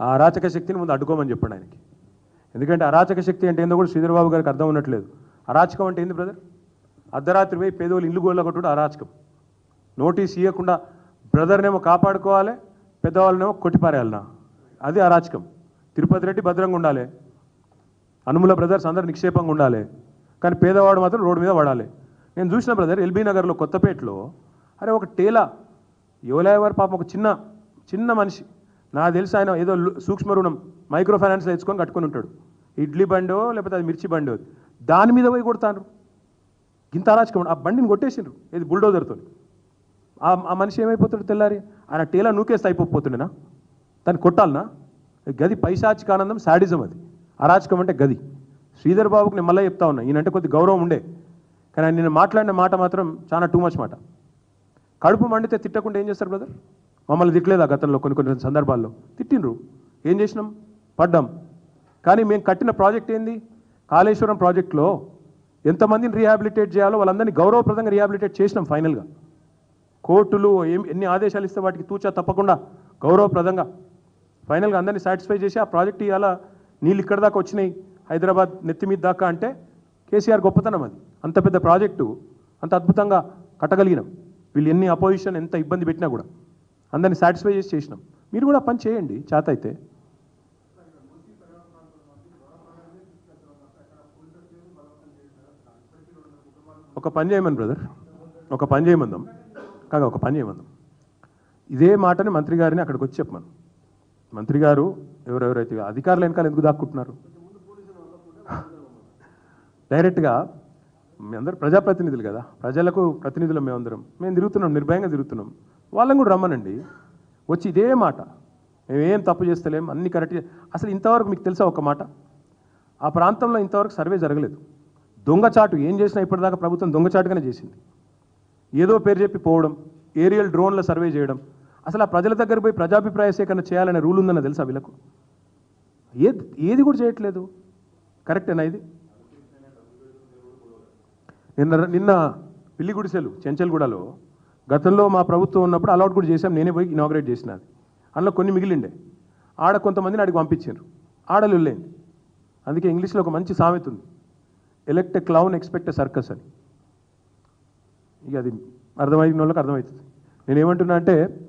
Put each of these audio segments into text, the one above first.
ఆ అరాచక శక్తిని ముందు అడ్డుకోమని చెప్పండి ఆయనకి. ఎందుకంటే అరాచక శక్తి అంటే ఏందో కూడా శ్రీధర్బాబు గారికి అర్థం ఉన్నట్లేదు అరాచకం అంటే ఏంది బ్రదర్? అర్ధరాత్రి పోయి పేదోళ్ళు ఇల్లు గోళ్ళ కొట్టుడు అరాచకం. నోటీస్ ఇవ్వకుండా బ్రదర్నేమో కాపాడుకోవాలి పెద్దవాళ్ళనేమో కొట్టిపారేయాలనా? అది అరాచకం. తిరుపతి రెడ్డి భద్రంగా ఉండాలి. అనుముల బ్రదర్స్ అందరు నిక్షేపంగా ఉండాలి. కానీ పేదవాడు మాత్రం రోడ్డు మీద పడాలి. నేను చూసిన బ్రదర్ ఎల్బీ నగర్లో కొత్తపేటలో అరే ఒక టేలా యువలయవారి పాపం ఒక చిన్న చిన్న మనిషి నాకు తెలిసి ఆయన ఏదో సూక్ష్మ రుణం మైక్రో ఫైనాన్స్ తెచ్చుకొని కట్టుకొని ఉంటాడు. ఇడ్లీ బండో లేకపోతే అది మిర్చి బండో దాని మీద పోయి కొడతాను ఇంత అరాచకం ఆ బండిని కొట్టేసిండ్రు ఇది బుల్డోజర్తో ఆ ఆ మనిషి ఏమైపోతాడు తెల్లారి? ఆయన టేలా నూకేస్తే అయిపోతుండేనా? దాన్ని కొట్టాలనా? గది పైశాచిక ఆనందం శాడిజం అది. అరాచకం అంటే గది. శ్రీధర్ బాబుకి నేను మళ్ళీ చెప్తా ఉన్నా ఈయనంటే కొద్ది గౌరవం ఉండే. కానీ నేను మాట్లాడిన మాట మాత్రం చాలా టూ మచ్ మాట. కడుపు మండితే తిట్టకుండా ఏం చేస్తారు బ్రదర్? మమ్మల్ని తిట్టలేదా గతంలో కొన్ని కొన్ని సందర్భాల్లో? తిట్టిండ్రు. ఏం చేసినాం? పడ్డాం. కానీ మేము కట్టిన ప్రాజెక్ట్ ఏంది? కాళేశ్వరం ప్రాజెక్ట్లో ఎంతమందిని రీహాబిలిటేట్ చేయాలో వాళ్ళందరినీ గౌరవప్రదంగా రీహాబిలిటేట్ చేసినాం ఫైనల్గా. కోర్టులు ఏం ఎన్ని ఆదేశాలు ఇస్తే వాటికి తూచా తప్పకుండా గౌరవప్రదంగా. ఫైనల్గా అందరినీ సాటిస్ఫై చేసి ఆ ప్రాజెక్ట్ ఇవాళ నీళ్ళు ఇక్కడ దాకా వచ్చినాయి. హైదరాబాద్ నెత్తి మీద దాకా అంటే కేసీఆర్ గొప్పతనం అది. అంత పెద్ద ప్రాజెక్టు అంత అద్భుతంగా కట్టగలిగినాం. వీళ్ళు ఎన్ని అపోజిషన్ ఎంత ఇబ్బంది పెట్టినా కూడా. అందరిని సాటిస్ఫై చేసి చేసినాం. మీరు కూడా పని చేయండి చేత అయితే. ఒక పని చేయమని బ్రదర్ ఒక పని చేయమందాం. కాగా ఒక పని చేయమందాం. ఇదే మాటని మంత్రి గారిని అక్కడికి వచ్చి చెప్పమను. మంత్రి గారు ఎవరెవరైతే అధికారులు వెనకాల ఎందుకు దాక్కుంటున్నారు? డైరెక్ట్గా మీ అందరు ప్రజాప్రతినిధులు కదా. ప్రజలకు ప్రతినిధులు మేమందరం. మేము తిరుగుతున్నాం నిర్భయంగా తిరుగుతున్నాం. వాళ్ళని కూడా రమ్మనండి. వచ్చి ఇదే మాట. మేమేం తప్పు చేస్తలేం అన్ని కరెక్ట్ అసలు ఇంతవరకు మీకు తెలుసా ఒక మాట? ఆ ప్రాంతంలో ఇంతవరకు సర్వే జరగలేదు. దొంగచాటు ఏం చేసినా ఇప్పటిదాకా ప్రభుత్వం దొంగచాటుగానే చేసింది. ఏదో పేరు చెప్పి పోవడం ఏరియల్ డ్రోన్ల సర్వే చేయడం అసలు ఆ ప్రజల దగ్గర పోయి ప్రజాభిప్రాయ సేకరణ చేయాలనే రూల్ ఉందన్న తెలుసా వీళ్ళకు? ఏది ఏది కూడా చేయట్లేదు. కరెక్టేనా ఇది? నిన్న నిన్న పిల్లి గుడిసెలు చెంచల్గూడలో గతంలో మా ప్రభుత్వం ఉన్నప్పుడు అలౌట్ కూడా చేశాం. నేనే పోయి ఇనాగ్రేట్ చేసిన అది. అందులో కొన్ని మిగిలిండే. ఆడ కొంతమందిని ఆడికి పంపించారు ఆడలు వెళ్ళేయండి అందుకే ఇంగ్లీష్లో ఒక మంచి సామెత ఉంది. Elect a clown expect a circus అని. ఇక అది అర్థమైన వాళ్ళకి అర్థమవుతుంది. నేనేమంటున్నా అంటే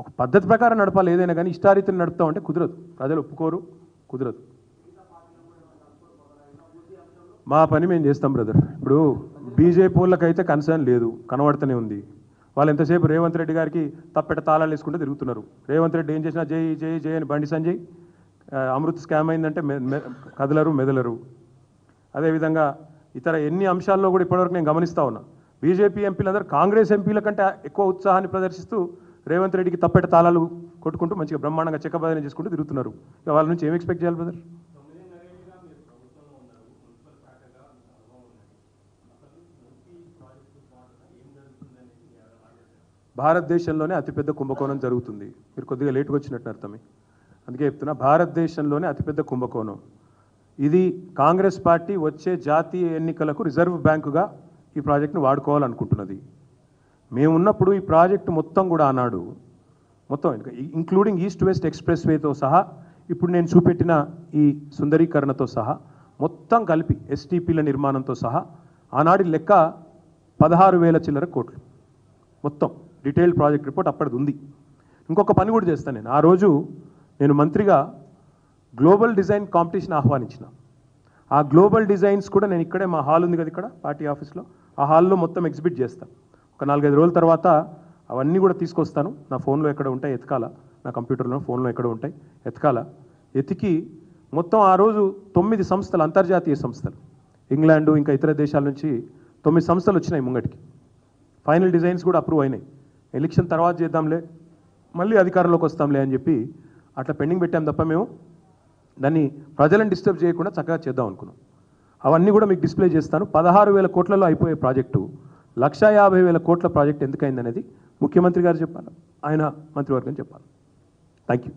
ఒక పద్ధతి ప్రకారం నడపాలి. ఏదైనా కానీ ఇష్టారీతిని నడుపుతాం అంటే కుదరదు. ప్రజలు ఒప్పుకోరు కుదరదు. మా పని మేము చేస్తాం బ్రదర్. ఇప్పుడు బీజేపీ వాళ్ళకైతే కన్సర్న్ లేదు. కనబడుతూనే ఉంది. వాళ్ళు ఎంతసేపు రేవంత్ రెడ్డి గారికి తప్పెట తాళాలు వేసుకుంటూ తిరుగుతున్నారు. రేవంత్ రెడ్డి ఏం చేసినా జై జై జై అని బండి సంజయ్ అమృత్ స్కామ్ అయిందంటే కదలరు మెదలరు. అదేవిధంగా ఇతర ఎన్ని అంశాల్లో కూడా ఇప్పటివరకు నేను గమనిస్తా ఉన్నా. బీజేపీ ఎంపీలందరూ కాంగ్రెస్ ఎంపీల కంటే ఎక్కువ ఉత్సాహాన్ని ప్రదర్శిస్తూ రేవంత్ రెడ్డికి తప్పెట తాళాలు కొట్టుకుంటూ మంచిగా బ్రహ్మాండంగా చెక్కబదన చేసుకుంటూ తిరుగుతున్నారు. ఇక వాళ్ళ నుంచి ఏం ఎక్స్పెక్ట్ చేయాలి బ్రదర్? భారతదేశంలోనే అతిపెద్ద కుంభకోణం జరుగుతుంది. మీరు కొద్దిగా లేటుగా వచ్చినట్టు అర్థమే. అందుకే చెప్తున్నా భారతదేశంలోనే అతిపెద్ద కుంభకోణం. ఇది కాంగ్రెస్ పార్టీ వచ్చే జాతీయ ఎన్నికలకు రిజర్వ్ బ్యాంకుగా ఈ ప్రాజెక్టును వాడుకోవాలనుకుంటున్నది. మేము ఉన్నప్పుడు ఈ ప్రాజెక్టు మొత్తం కూడా ఆనాడు మొత్తం ఇంక్లూడింగ్ ఈస్ట్ వెస్ట్ ఎక్స్ప్రెస్ వేతో సహా ఇప్పుడు నేను చూపెట్టిన ఈ సుందరీకరణతో సహా మొత్తం కలిపి ఎస్టీపీల నిర్మాణంతో సహా ఆనాడి లెక్క పదహారు వేల చిల్లర కోట్లు. మొత్తం. డీటెయిల్ ప్రాజెక్ట్ రిపోర్ట్ అప్పటిది ఉంది. ఇంకొక పని కూడా చేస్తాను నేను. ఆ రోజు నేను మంత్రిగా గ్లోబల్ డిజైన్ కాంపిటీషన్ ఆహ్వానించిన. ఆ గ్లోబల్ డిజైన్స్ కూడా నేను ఇక్కడే మా హాల్ ఉంది కదా ఇక్కడ పార్టీ ఆఫీస్లో. ఆ హాల్లో మొత్తం ఎగ్జిబిట్ చేస్తాను ఒక నాలుగైదు రోజుల తర్వాత అవన్నీ కూడా తీసుకొస్తాను. నా ఫోన్లో ఎక్కడ ఉంటాయి ఎతకాల? నా కంప్యూటర్లో ఫోన్లో ఎక్కడ ఉంటాయి ఎతకాల? ఎతికి మొత్తం ఆ రోజు తొమ్మిది సంస్థలు అంతర్జాతీయ సంస్థలు. ఇంగ్లాండు ఇంకా ఇతర దేశాల నుంచి తొమ్మిది సంస్థలు వచ్చినాయి ముంగటికి. ఫైనల్ డిజైన్స్ కూడా అప్రూవ్ అయినాయి. ఎలక్షన్ తర్వాత చేద్దాంలే మళ్ళీ అధికారంలోకి వస్తాంలే అని చెప్పి అట్లా పెండింగ్ పెట్టాం తప్ప మేము దాన్ని ప్రజలను డిస్టర్బ్ చేయకుండా చక్కగా చేద్దాం అనుకున్నాం. అవన్నీ కూడా మీకు డిస్ప్లే చేస్తాను. పదహారు వేల కోట్లలో అయిపోయే ప్రాజెక్టు లక్షా యాభై వేల కోట్ల ప్రాజెక్ట్ ఎందుకైంది అనేది ముఖ్యమంత్రి గారు చెప్పాలి. ఆయన మంత్రివర్గం చెప్పాలి. Thank you.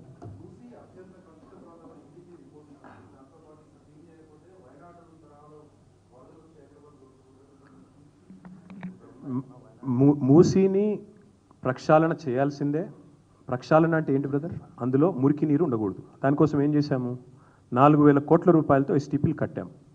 మూసీని ప్రక్షాళన చేయాల్సిందే. ప్రక్షాళన అంటే ఏంటి బ్రదర్? అందులో మురికి నీరు ఉండకూడదు. దానికోసం ఏం చేశాము? నాలుగు వేల కోట్ల రూపాయలతో ఎస్టీపీలు కట్టాము.